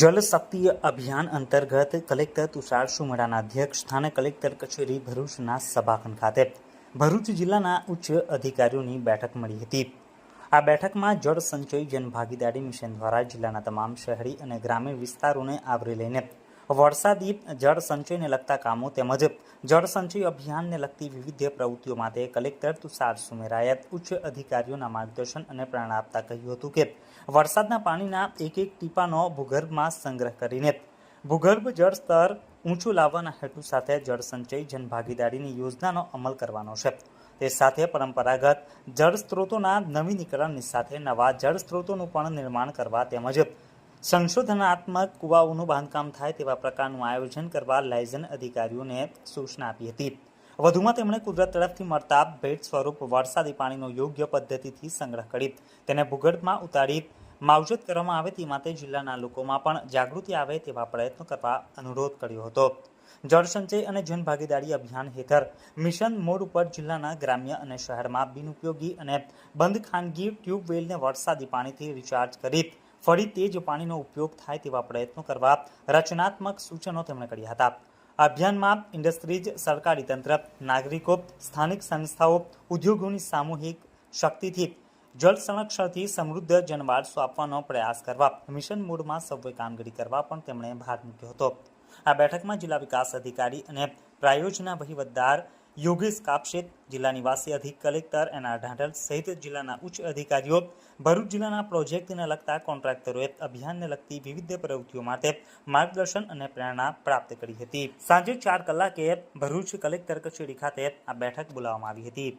જલ શક્તિ અભિયાન અંતર્ગત કલેક્ટર તુષાર સુમડાના અધ્યક્ષ સ્થાને કલેક્ટર કચેરી ભરૂચના સભાખંડ ખાતે ભરૂચ જિલ્લાના ઉચ્ચ અધિકારીઓની બેઠક મળી હતી. આ બેઠકમાં જળ સંચય, જનભાગીદારી મિશન દ્વારા જિલ્લાના તમામ શહેરી અને ગ્રામીણ વિસ્તારોને આવરી લઈને વરસાદી જળ સંચયને લગતા કામો તેમજ જળ સંચય અભિયાનને લગતી વિવિધ પ્રવૃત્તિઓ માટે કલેક્ટર તુષાર સુમેરાએ ઉચ્ચ અધિકારીઓના માર્ગદર્શન અને પ્રેરણા આપતા કહ્યું હતું કે વરસાદના પાણીના એક એક ટીપાનો ભૂગર્ભમાં સંગ્રહ કરીને ભૂગર્ભ જળ સ્તર ઊંચું લાવવાના હેતુ સાથે જળ સંચય જનભાગીદારીની યોજનાનો અમલ કરવાનો છે. તે સાથે પરંપરાગત જળ સ્ત્રોતોના નવીનીકરણની સાથે નવા જળ સ્ત્રોતોનું પણ નિર્માણ કરવા તેમજ સંશોધનાત્મક કુવાઓનું બાંધકામ થાય તેવા પ્રકારનું આયોજન કરવા લાયઝન અધિકારીઓને સૂચના આપી હતી. વધુમાં તેમણે કુદરત તરફથી મળતા ભેટ સ્વરૂપ વરસાદી પાણીનો યોગ્ય પદ્ધતિથી સંગ્રહ કરી તેને ભૂગર્ભમાં ઉતારી માવજત કરવામાં આવે તે માટે જિલ્લાના લોકોમાં પણ જાગૃતિ આવે તેવા પ્રયત્નો કરવા અનુરોધ કર્યો હતો. જળસંચય અને જનભાગીદારી અભિયાન હેઠળ મિશન મોડ ઉપર જિલ્લાના ગ્રામ્ય અને શહેરમાં બિનઉપયોગી અને બંધ ખાનગી ટ્યુબવેલને વરસાદી પાણીથી રિચાર્જ કરી ફરી તે જ પાણીનો ઉપયોગ થાય તેવા પ્રયત્નો કરવા રચનાત્મક સૂચનો તેમણે કર્યા હતા. અભિયાનમાં ઇન્ડસ્ટ્રીઝ, સરકારી તંત્ર, નાગરિકો, સ્થાનિક સંસ્થાઓ, ઉદ્યોગોની સામૂહિક શક્તિથી જળ સંરક્ષણથી સમૃદ્ધ જનવારસો આપવાનો પ્રયાસ કરવા, મિશન મોડમાં સૌએ કામગીરી કરવા પણ તેમણે ભાર મૂક્યો હતો. આ બેઠકમાં જિલ્લા વિકાસ અધિકારી અને પ્રાયોજના વહીવટદાર યોગેશ કાપશેત જિલ્લા નિવાસી અધિક કલેક્ટર એના ઢાંઢલ સહિત જિલ્લાના ઉચ્ચ અધિકારીઓ ભરૂચ જિલ્લાના પ્રોજેક્ટને લગતા કોન્ટ્રાક્ટરોએ અભિયાનને લગતી વિવિધ પ્રવૃત્તિઓ માટે માર્ગદર્શન અને પ્રેરણા પ્રાપ્ત કરી હતી. સાંજે ચાર કલાકે ભરૂચ કલેક્ટર કચેરી ખાતે આ બેઠક બોલાવવામાં આવી હતી.